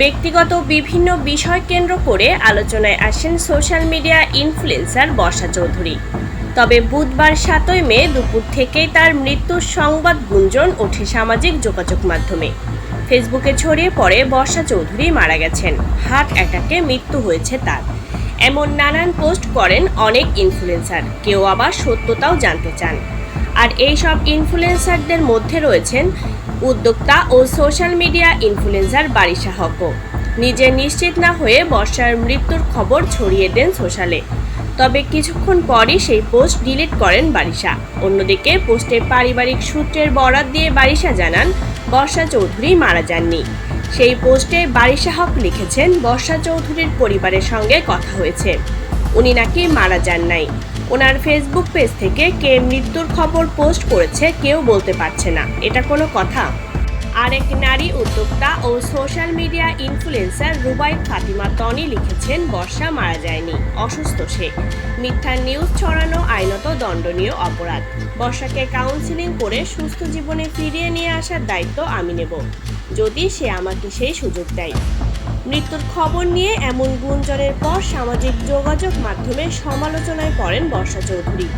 ব্যক্তিগত বিভিন্ন বিষয় কেন্দ্র করে আলোচনায় আসেন social media influencer Barsha Chowdhury. তবে বুধবার সাতই মে দুপুর থেকেই তার মৃত্যুর সংবাদ গুঞ্জন ওঠে সামাজিক যোগাযোগ মাধ্যমে। ফেসবুকে ছড়িয়ে পড়ে বর্ষা চৌধুরী মারা গেছেন। হার্ট অ্যাটাকে মৃত্যু হয়েছে তার। এমন নানান পোস্ট করেন অনেক ইনফ্লুয়েন্সার। কেউ আবার সত্যতাও জানতে চান। আর এই সব ইনফ্লুয়েন্সারদের মধ্যে রয়েছেন উদ্যোক্তা ও সোশ্যাল মিডিয়া ইনফ্লুয়েন্সার বারিশা হকও। নিজে নিশ্চিত না হয়ে বর্ষার মৃত্যুর খবর ছড়িয়ে দেন সোশ্যালে তবে কিছুক্ষণ পরই সেই পোস্ট ডিলিট করেন বারিশা। অন্যদিকে পোস্টে পারিবারিক সূত্রের বরাত দিয়ে বারিশা জানান, বর্ষা চৌধুরী মারা যাননি। সেই পোস্টে বারিশা হক লিখেছেন, বর্ষা চৌধুরীর পরিবারের সঙ্গে কথা হয়েছে। উনি নাকি মারা যান নাই। ওনার ফেসবুক পেজ থেকে কে মৃত্যুর খবর পোস্ট করেছে, কেউ বলতে পারছে না। এটা কোনো কথা? আরেক নারী উদ্যোক্তা ও social media influencer Rubai Fatima Toni লিখেছেন, বর্ষা মারা যায়নি, অসুস্থ সে। মিথ্যা নিউজ ছড়ানো আইনত দণ্ডনীয় অপরাধ। বর্ষাকে কাউন্সিলিং করে সুস্থ জীবনে ফিরিয়ে নিয়ে আসার দায়িত্ব আমি নেব। যদি সে আমাকে সেই সুযোগ দেয়। মৃত্যুর খবর নিয়ে এমন গুঞ্জনের পর সামাজিক যোগাযোগ মাধ্যমে সমালোচনায় পড়েন বর্ষা চৌধুরী।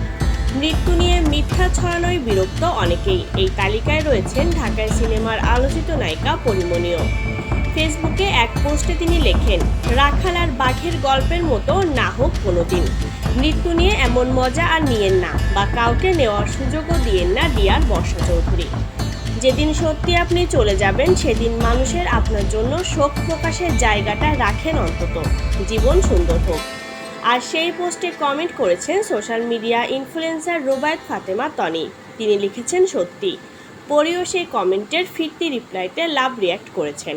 মৃত্যু নিয়ে মিথ্যা ছড়ানোয় বিরক্ত অনেকেই। এই তালিকায় রয়েছেন ঢাকায় সিনেমার আলোচিত নায়িকা পরিমণীয় ফেসবুকে এক পোস্টে তিনি লেখেন, রাখাল আর বাঘের গল্পের মতো না হোক কোনোদিন। মৃত্যু নিয়ে এমন মজা আর নিয়েন না বা কাউকে নেওয়ার সুযোগও দিয়েন না ডিয়ার বর্ষা চৌধুরী। যেদিন সত্যি আপনি চলে যাবেন, সেদিন মানুষের আপনার জন্য শোক প্রকাশের জায়গাটা রাখেন অন্তত। জীবন সুন্দর হোক। আর সেই পোস্টে কমেন্ট করেছেন social media influencer Robayat Fatema Toni. তিনি লিখেছেন, সত্যি। পরেও সেই কমেন্টের ফিরতি রিপ্লাইতে লাভ রিয়াক্ট করেছেন।